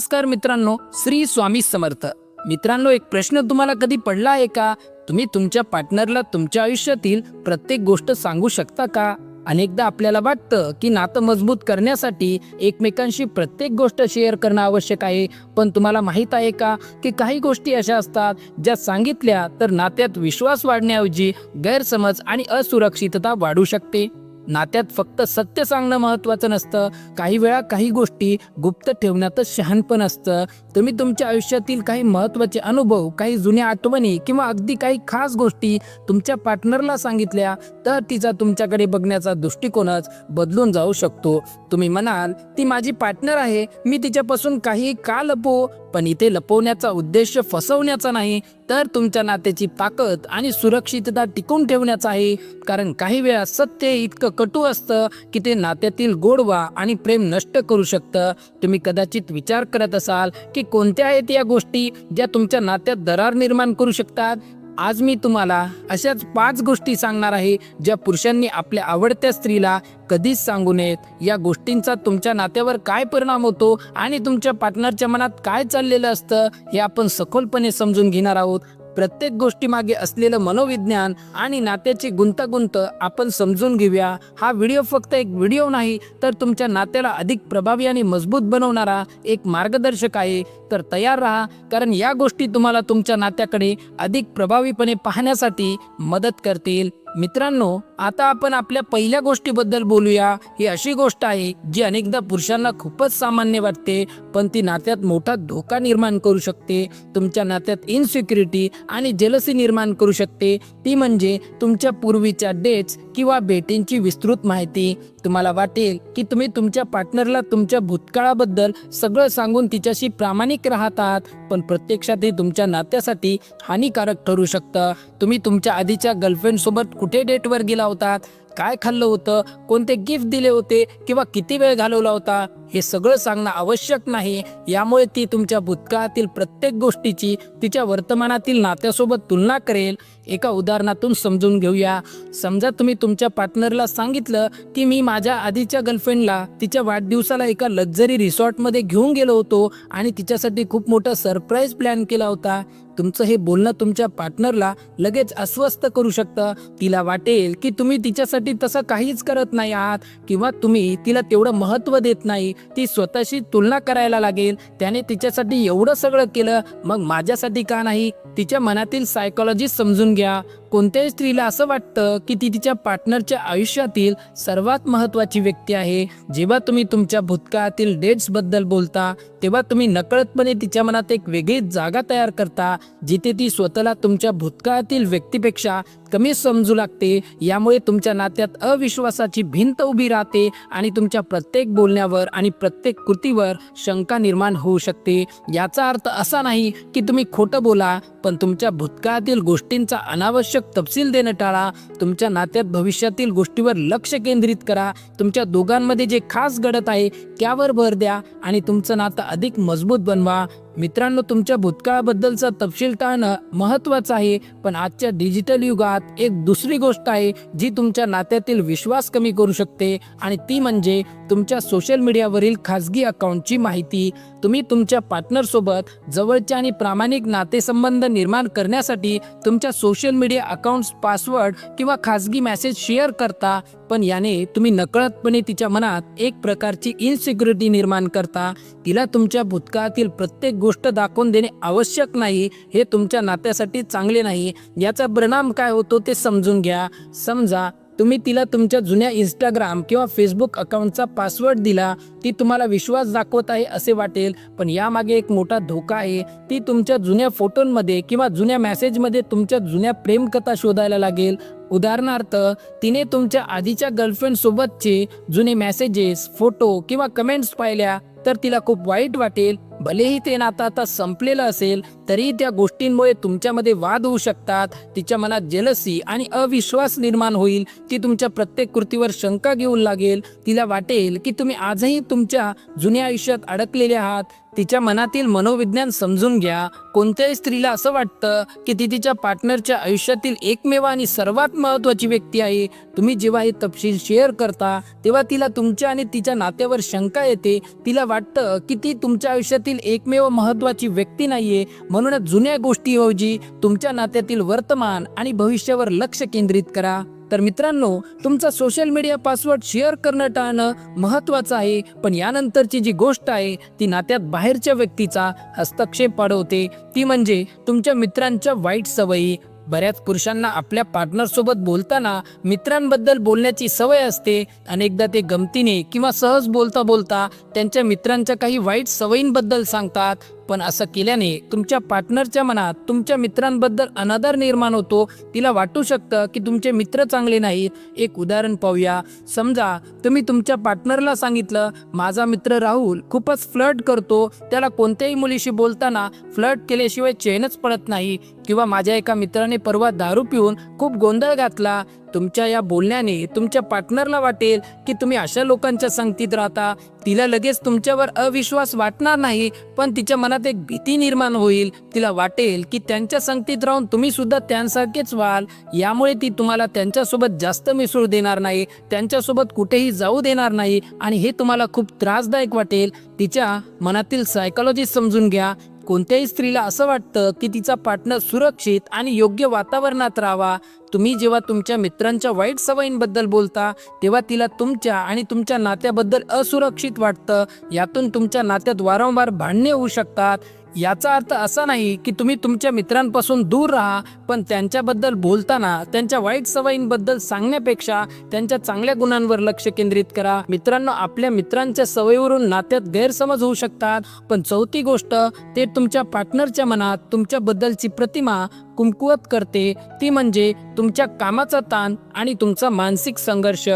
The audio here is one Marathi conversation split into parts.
नमस्कार मित्रांनो श्री स्वामी समर्थ. मित्रांनो एक प्रश्न तुम्हाला कधी पडला आहे का? तुम्ही तुमच्या पार्टनरला तुमच्या आयुष्यातील प्रत्येक गोष्ट सांगू शकता का? अनेकदा आपल्याला वाटतं की नातं मजबूत करण्यासाठी एकमेकांशी प्रत्येक गोष्ट शेअर करणं आवश्यक आहे. पण तुम्हाला माहीत आहे का की काही गोष्टी अशा असतात ज्या सांगितल्या तर नात्यात विश्वास वाढण्याऐवजी गैरसमज आणि असुरक्षितता वाढू शकते? नात्यात फक्त सत्य सांगणं महत्त्वाचं नसतं. काही वेळा काही गोष्टी गुप्त ठेवण्यातच शहाणपण असतं. तुम्ही तुमच्या आयुष्यातील काही महत्त्वाचे अनुभव काही जुन्या आठवणी किंवा अगदी काही खास गोष्टी तुमच्या पार्टनरला सांगितल्या तर तिचा तुमच्याकडे बघण्याचा दृष्टिकोनच बदलून जाऊ शकतो. तुम्ही म्हणाल ती माझी पार्टनर आहे. मी तिच्यापासून काही का लपो? पण इथे लपवण्याचा उद्देश फसवण्याचा नाही तर तुमच्या नात्याची ताकद आणि सुरक्षितता टिकून ठेवण्याचा आहे. कारण काही वेळा सत्य इतकं कटू असतं की ते नात्यातील गोडवा आणि प्रेम नष्ट करू शकतं. तुम्ही कदाचित विचार करत असाल की कोणत्या आहेत या गोष्टी ज्या तुमच्या नात्यात दरार निर्माण करू शकतात? आज मी तुम्हाला अशाच पाच गोष्टी सांगणार आहे ज्या पुरुषांनी आपल्या आवडत्या स्त्रीला कधीच सांगू नयेत. या गोष्टींचा तुमच्या नात्यावर काय परिणाम होतो आणि तुमच्या पार्टनरच्या मनात काय चाललेलं असतं हे आपण सखोलपणे समजून घेणार आहोत. प्रत्येक गोष्टीमागे असलेलं मनोविज्ञान आणि नात्याची गुंतागुंत आपण समजून घेऊया. हा व्हिडिओ फक्त एक व्हिडिओ नाही तर तुमच्या नात्याला अधिक प्रभावी आणि मजबूत बनवणारा एक मार्गदर्शक आहे. तर तयार राहा कारण या गोष्टी तुम्हाला तुमच्या नात्याकडे अधिक प्रभावीपणे पाहण्यासाठी मदत करतील. मित्रांनो आता आपण आपल्या पहिल्या गोष्टीबद्दल बोलूया. ही अशी गोष्ट आहे जी अनेकदा पुरुषांना खूपच सामान्य वाटते पण ती नात्यात मोठा धोका निर्माण करू शकते. तुमच्या नात्यात इनसिक्युरिटी आणि जेलसी निर्माण करू शकते. ती म्हणजे तुमच्या पूर्वीच्या डेट्स किंवा भेटींची विस्तृत माहिती. तुम्हाला वाटेल की तुम्ही तुमच्या पार्टनरला तुमच्या भूतकाळाबद्दल सगळं सांगून तिच्याशी प्रामाणिक राहतात पण प्रत्यक्षात हे तुमच्या नात्यासाठी हानिकारक ठरू शकतं. तुम्ही तुमच्या आधीच्या गर्लफ्रेंडसोबत कुठे डेटवर गेला होतात? काय खाल्लं होतं कोणते गिफ्ट दिले होते किंवा किती वेळ घालवला होता हे सगळं सांगणं आवश्यक नाही. यामुळे ती तुमच्या भूतकाळातील प्रत्येक गोष्टीची तिच्या वर्तमानातील नात्यासोबत तुलना करेल. एका उदाहरणातून समजून घेऊया. समजा तुम्ही तुमच्या पार्टनरला सांगितलं की मी माझ्या आधीच्या गर्लफ्रेंडला तिच्या वाढदिवसाला एका लक्झरी रिसॉर्टमध्ये घेऊन गेलो होतो आणि तिच्यासाठी खूप मोठा सरप्राईज प्लॅन केला होता. तुमचं हे बोलणं तुमच्या पार्टनरला लगेच अस्वस्थ करू शकतं. तिला वाटेल की तुम्ही तिच्यासाठी तसं काहीच करत नाही आहात किंवा तुम्ही तिला तेवढं महत्त्व देत नाही. ती स्वतःशी तुलना करायला लागेल. त्याने तिच्यासाठी एवढं सगळं केलं मग माझ्यासाठी का नाही? तिच्या मनातील सायकोलॉजी समजून घ्या. कोणत्याही स्त्रीला असं वाटतं की ती तिच्या पार्टनरच्या आयुष्यातील सर्वात महत्त्वाची व्यक्ती आहे. जेव्हा तुम्ही तुमच्या भूतकाळातील डेट्सबद्दल बोलता तेव्हा तुम्ही नकळतपणे तिच्या मनात एक वेगळीच जागा तयार करता जिथे ती स्वतःला तुमच्या भूतकाळातील व्यक्तीपेक्षा कमी समजू लागते. यामुळे तुमच्या नात्यात अविश्वासाची भिंत उभी राहते आणि तुमच्या प्रत्येक बोलण्यावर आणि प्रत्येक कृतीवर शंका निर्माण होऊ शकते. याचा अर्थ असा नाही की तुम्ही खोटं बोला पण तुमच्या भूतकाळातील गोष्टींचा अनावश्यक तपशील देणं टाळा. तुमच्या नात्यात भविष्यातील गोष्टीवर लक्ष केंद्रित करा. तुमच्या दोघांमध्ये जे खास घडत आहे त्यावर भर द्या आणि तुमचं नातं अधिक मजबूत बनवा. मित्रांनो तुमच्या भूतकाळाबद्दलचा तपशील टाळणं महत्त्वाचं आहे पण आजच्या डिजिटल युगात एक दुसरी गोष्ट आहे जी तुमच्या नात्यातील विश्वास कमी करू शकते आणि ती म्हणजे तुमच्या सोशल मीडियावरील खाजगी अकाउंटची माहिती. तुम्ही तुमच्या पार्टनरसोबत जवळचे आणि प्रामाणिक नातेसंबंध निर्माण करण्यासाठी तुमच्या सोशल मीडिया अकाउंट्स पासवर्ड किंवा खाजगी मेसेज शेअर करता पण याने तुम्ही नकळतपणे तिच्या मनात एक प्रकारची इनसिक्युरिटी निर्माण करता. तिला तुमच्या भूतकाळातील प्रत्येक गोष्ट दाखवून देणे आवश्यक नाही हे तुमच्या नात्यासाठी चांगले नाही. याचा परिणाम काय होतो ते समजून घ्या. समजा तुम्ही तिला तुमच्या जुन्या इंस्टाग्राम किंवा फेसबुक अकाउंटचा पासवर्ड दिला ती तुम्हाला विश्वास दाखवत आहे असे वाटेल. पण यामागे एक मोठा धोका आहे. ती तुमच्या जुन्या फोटोंमध्ये किंवा जुन्या मेसेजमध्ये तुमच्या जुन्या प्रेमकथा शोधायला लागेल. उदाहरणार्थ तिने तुमच्या आधीच्या गर्लफ्रेंडसोबतचे जुने मेसेजेस फोटो किंवा कमेंट्स पाहिल्या तर तिला खूप वाईट वाटेल. भलेही ते नातं आता संपलेलं असेल तरी त्या गोष्टींमुळे तुमच्यामध्ये वाद होऊ शकतात. तिच्या मनात जेलसी आणि अविश्वास निर्माण होईल. ती तुमच्या प्रत्येक कृतीवर शंका घेऊ लागेल. तिला वाटेल की तुम्ही आजही तुमच्या जुन्या आयुष्यात अडकलेले आहात. तिच्या मनातील मनोविज्ञान समजून घ्या. कोणत्याही स्त्रीला असं वाटतं की ती तिच्या पार्टनरच्या आयुष्यातील एकमेव आणि सर्वात महत्त्वाची व्यक्ती आहे. तुम्ही जेव्हा हे तपशील शेअर करता तेव्हा तिला तुमच्या आणि तिच्या नात्यावर शंका येते. तिला वाटतं की ती तुमच्या आयुष्यातील एकमेव महत्त्वाची व्यक्ती नाहीये. म्हणूनच जुन्या गोष्टीऐवजी तुमच्या नात्यातील वर्तमान आणि भविष्यावर लक्ष केंद्रित करा. तर मित्रांनो तुमचा सोशल मीडिया पासवर्ड शेअर करणं टाळणं महत्त्वाचं आहे. पण यानंतरची जी गोष्ट आहे ती नात्यात बाहेरच्या व्यक्तीचा हस्तक्षेप वाढवते. ती म्हणजे तुमच्या मित्रांच्या वाईट सवयी. बऱ्याच पुरुषांना आपल्या पार्टनरसोबत बोलताना मित्रांबद्दल बोलण्याची सवय असते. अनेकदा ते गमतीने किंवा सहज बोलता बोलता त्यांच्या मित्रांच्या काही वाईट सवयींबद्दल सांगतात. पण असं केल्याने तुमच्या पार्टनरच्या मनात तुमच्या मित्रांबद्दल अनादर निर्माण होतो. तिला वाटू शकतं की तुमचे मित्र चांगले नाहीत. एक उदाहरण पाहूया. समजा तुम्ही तुमच्या पार्टनरला सांगितलं माझा मित्र राहुल खूपच फ्लर्ट करतो. त्याला कोणत्याही मुलीशी बोलताना फ्लर्ट केल्याशिवाय चैनच पडत नाही. किंवा माझ्या एका मित्राने परवा दारू पिऊन खूप गोंधळ घातला. तुमच्या या बोलण्याने तुमच्या पार्टनरला वाटेल की तुम्ही अशा लोकांच्या संगतीत राहता? तिला लगेच तुमच्यावर अविश्वास वाटणार नाही पण तिच्या मनात एक भीती निर्माण होईल. तिला वाटेल की त्यांच्या संगतीत राहून तुम्ही सुद्धा त्यांसारखेच व्हाल. यामुळे ती तुम्हाला त्यांच्यासोबत जास्त मिसळू देणार नाही त्यांच्यासोबत कुठेही जाऊ देणार नाही आणि हे तुम्हाला खूप त्रासदायक वाटेल. तिच्या मनातील सायकोलॉजी समजून घ्या. कोणत्याही स्त्रीला असं वाटतं की तिचा पार्टनर सुरक्षित आणि योग्य वातावरणात राहावा. तुम्ही जेव्हा तुमच्या मित्रांच्या वाईट सवयींबद्दल बोलता तेव्हा तिला तुमच्या आणि तुमच्या नात्याबद्दल असुरक्षित वाटतं. यातून तुमच्या नात्यात वारंवार भांडणे होऊ शकतात. याचा अर्थ असा नाही की तुम्ही तुमच्या मित्रांपासून दूर राहा पण त्यांच्याबद्दल बोलताना त्यांच्या वाईट सवयींबद्दल सांगण्यापेक्षा त्यांच्या चांगल्या गुणांवर लक्ष केंद्रित करा. मित्रांनो आपल्या मित्रांच्या सवयीवरून नात्यात गैरसमज होऊ शकतात पण चौथी गोष्ट ते तुमच्या पार्टनरच्या मनात तुमच्याबद्दलची प्रतिमा कुमकुवत करते. ती म्हणजे तुमच्या कामाचा ताण आणि तुमचा मानसिक संघर्ष.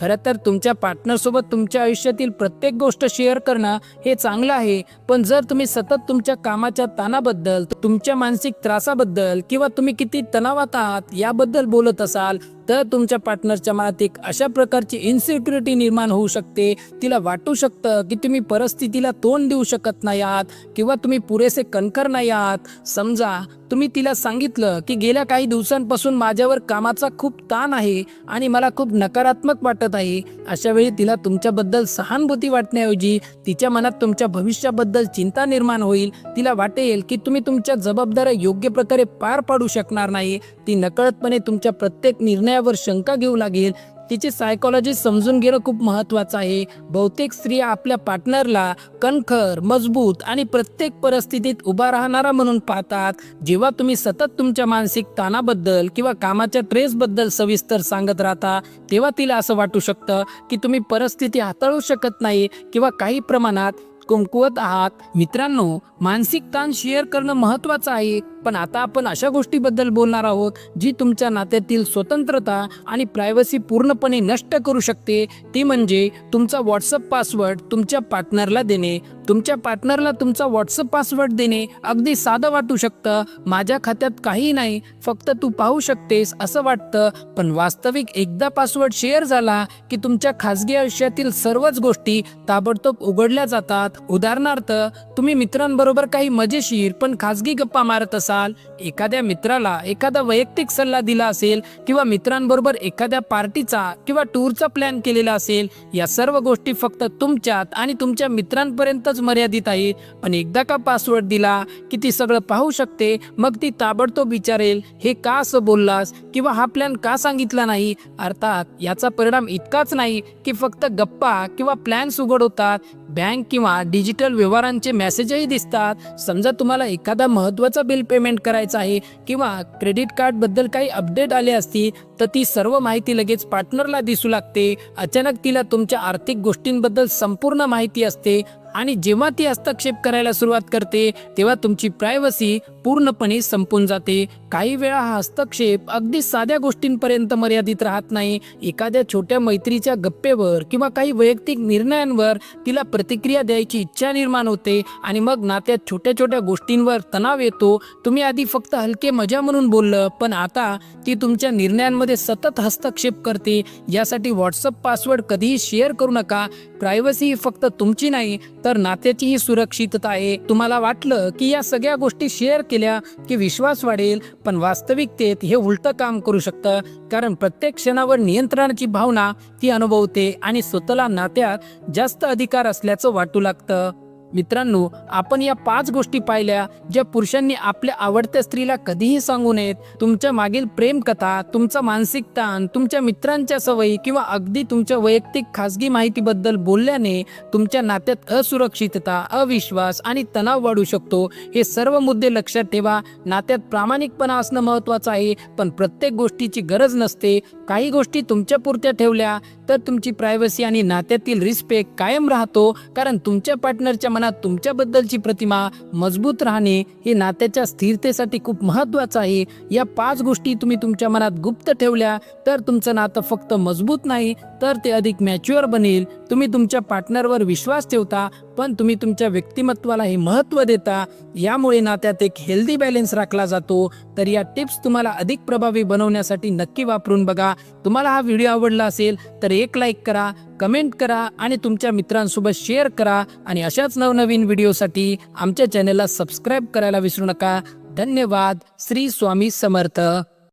खरं तर तुमच्या पार्टनरसोबत तुमच्या आयुष्यातील प्रत्येक गोष्ट शेअर करणं हे चांगलं आहे. पण जर तुम्ही सतत तुमच्या कामाच्या ताणाबद्दल तुमच्या मानसिक त्रासाबद्दल किंवा तुम्ही किती तणावात आहात याबद्दल बोलत असाल तर तुमच्या पार्टनरच्या मनात एक अशा प्रकारची इन्सिक्युरिटी निर्माण होऊ शकते. तिला वाटू शकतं की तुम्ही परिस्थितीला तोंड देऊ शकत नाही आहात किंवा तुम्ही पुरेसे कणखर नाही आहात. समजा तुम्ही तिला सांगितलं की गेल्या काही दिवसांपासून माझ्यावर कामाचा खूप ताण आहे आणि मला खूप नकारात्मक वाटत आहे. अशा वेळी तिला तुमच्याबद्दल सहानुभूती वाटण्याऐवजी तिच्या मनात तुमच्या भविष्याबद्दल चिंता निर्माण होईल. तिला वाटेल की तुम्ही तुमच्या जबाबदाऱ्या योग्य प्रकारे पार पाडू शकणार नाही. ती नकळतपणे तुमच्या प्रत्येक त्यावर शंका घेऊ लागेल. तिची सायकॉलॉजी समजून घेणं खूप महत्त्वाचं आहे. बहुतेक स्त्रिया आपल्या पार्टनरला कणखर मजबूत आणि प्रत्येक परिस्थितीत उभा राहणारा म्हणून पाहतात. जेव्हा तुम्ही सतत तुमच्या मानसिक ताणाबद्दल किंवा कामाच्या ट्रेसबद्दल सविस्तर सांगत राहता तेव्हा तिला असं वाटू शकतं की तुम्ही परिस्थिती हाताळू शकत नाही किंवा काही प्रमाणात कुमकुवत आहात. मित्रांनो मानसिक ताण शेअर करणं महत्त्वाचं आहे. पण आता आपण अशा गोष्टीबद्दल बोलणार आहोत जी तुमच्या नात्यातील स्वतंत्रता आणि प्रायव्हसी पूर्णपणे नष्ट करू शकते. ती म्हणजे तुमचा व्हॉट्सअप पासवर्ड तुमच्या पार्टनरला देणे. तुमच्या पार्टनरला तुमचा व्हॉट्सअप पासवर्ड देणे अगदी साधं वाटू शकतं. माझ्या खात्यात काही नाही फक्त तू पाहू शकतेस असं वाटतं. पण वास्तविक एकदा पासवर्ड शेअर झाला की तुमच्या खाजगी आयुष्यातील सर्वच गोष्टी ताबडतोब उघडल्या जातात. उदाहरणार्थ तुम्ही मित्रांबरोबर काही मजेशीर पण खाजगी गप्पा मारत असाल एखाद्या मित्राला एखादा वैयक्तिक सल्ला दिला असेल किंवा मित्रांबरोबर एखाद्या पार्टीचा किंवा टूरचा प्लॅन केलेला असेल या सर्व गोष्टी फक्त तुमच्यात आणि तुमच्या मित्रांपर्यंतच मर्यादित आहे. पण एकदा का पासवर्ड दिला की ती सगळं पाहू शकते मग ती ताबडतोब विचारेल हे का असं बोललास? किंवा हा प्लॅन का सांगितला नाही? अर्थात याचा परिणाम इतकाच नाही की फक्त गप्पा किंवा प्लॅन्स उघड होतात बँक किंवा डिजिटल व्यवहारांचे मेसेजही दिसतात. समजा तुम्हाला एखादा महत्त्वाचा बिल पेमेंट करायचा आहे किंवा क्रेडिट कार्डबद्दल काही अपडेट आले असती तर ती सर्व माहिती लगेच पार्टनरला दिसू लागते. अचानक तिला तुमच्या आर्थिक गोष्टींबद्दल संपूर्ण माहिती असते. आणि जेव्हा ती हस्तक्षेप करायला सुरुवात करते तेव्हा तुमची प्रायव्हसी पूर्णपणे संपून जाते. काही वेळा हा हस्तक्षेप अगदी साध्या गोष्टींपर्यंत मर्यादित राहत नाही. एखाद्या छोट्या मैत्रीच्या गप्पेवर किंवा काही वैयक्तिक निर्णयांवर तिला प्रतिक्रिया द्यायची इच्छा निर्माण होते आणि मग नात्यात छोट्या छोट्या गोष्टींवर तणाव येतो. तुम्ही आधी फक्त हलके मजा म्हणून बोललं पण आता ती तुमच्या निर्णयांमध्ये सतत हस्तक्षेप करते. यासाठी व्हॉट्सअप पासवर्ड कधीही शेअर करू नका. प्रायव्हसी ही फक्त तुमची नाही तर नात्याचीही सुरक्षितता आहे. तुम्हाला वाटलं की या सगळ्या गोष्टी शेअर केल्या की विश्वास वाढेल पण वास्तविकतेत हे उलटं काम करू शकतं. कारण प्रत्येक क्षणावर नियंत्रणाची भावना ती अनुभवते आणि स्वतःला नात्यात जास्त अधिकार असल्याचं वाटू लागतं. मित्रांनो आपण या पाच गोष्टी पाहिल्या ज्या पुरुषांनी आपल्या आवडत्या स्त्रीला कधीही सांगू नयेत. तुमच्या मागील प्रेम कथा तुमचा मानसिक ताण तुमच्या मित्रांच्या सवयी किंवा अगदी तुमच्या वैयक्तिक खासगी माहितीबद्दल बोलल्याने तुमच्या नात्यात असुरक्षितता अविश्वास आणि तणाव वाढू शकतो. हे सर्व मुद्दे लक्षात ठेवा. नात्यात प्रामाणिकपणा असणं महत्त्वाचं आहे पण प्रत्येक गोष्टीची गरज नसते. काही गोष्टी तुमच्या पुरत्या ठेवल्या तर तुमची प्रायव्हसी आणि नात्यातील रिस्पेक्ट कायम राहतो कारण तुमच्या पार्टनरच्या मनात तुमच्याबद्दलची प्रतिमा मजबूत राहणे हे नात्याच्या स्थिरतेसाठी खूप महत्त्वाचं आहे. या पाच गोष्टी तुम्ही तुमच्या मनात गुप्त ठेवल्या तर तुमचं नातं फक्त मजबूत नाही तर ते अधिक मॅच्युअर बनेल. तुम्ही तुमच्या पार्टनरवर विश्वास ठेवता पण तुम्ही तुमच्या व्यक्तिमत्वाला हे महत्त्व देता. यामुळे नात्यात एक हेल्दी बॅलन्स राखला जातो. तर या टिप्स तुम्हाला अधिक प्रभावी बनवण्यासाठी नक्की वापरून बघा. तुम्हाला हा व्हिडिओ आवडला असेल तर एक लाईक करा. कमेंट करा आणि तुमच्या मित्रांसोबत शेअर करा आणि अशाच नवनवीन व्हिडिओसाठी आमच्या चॅनलला सबस्क्राईब करायला विसरू नका. धन्यवाद. श्री स्वामी समर्थ.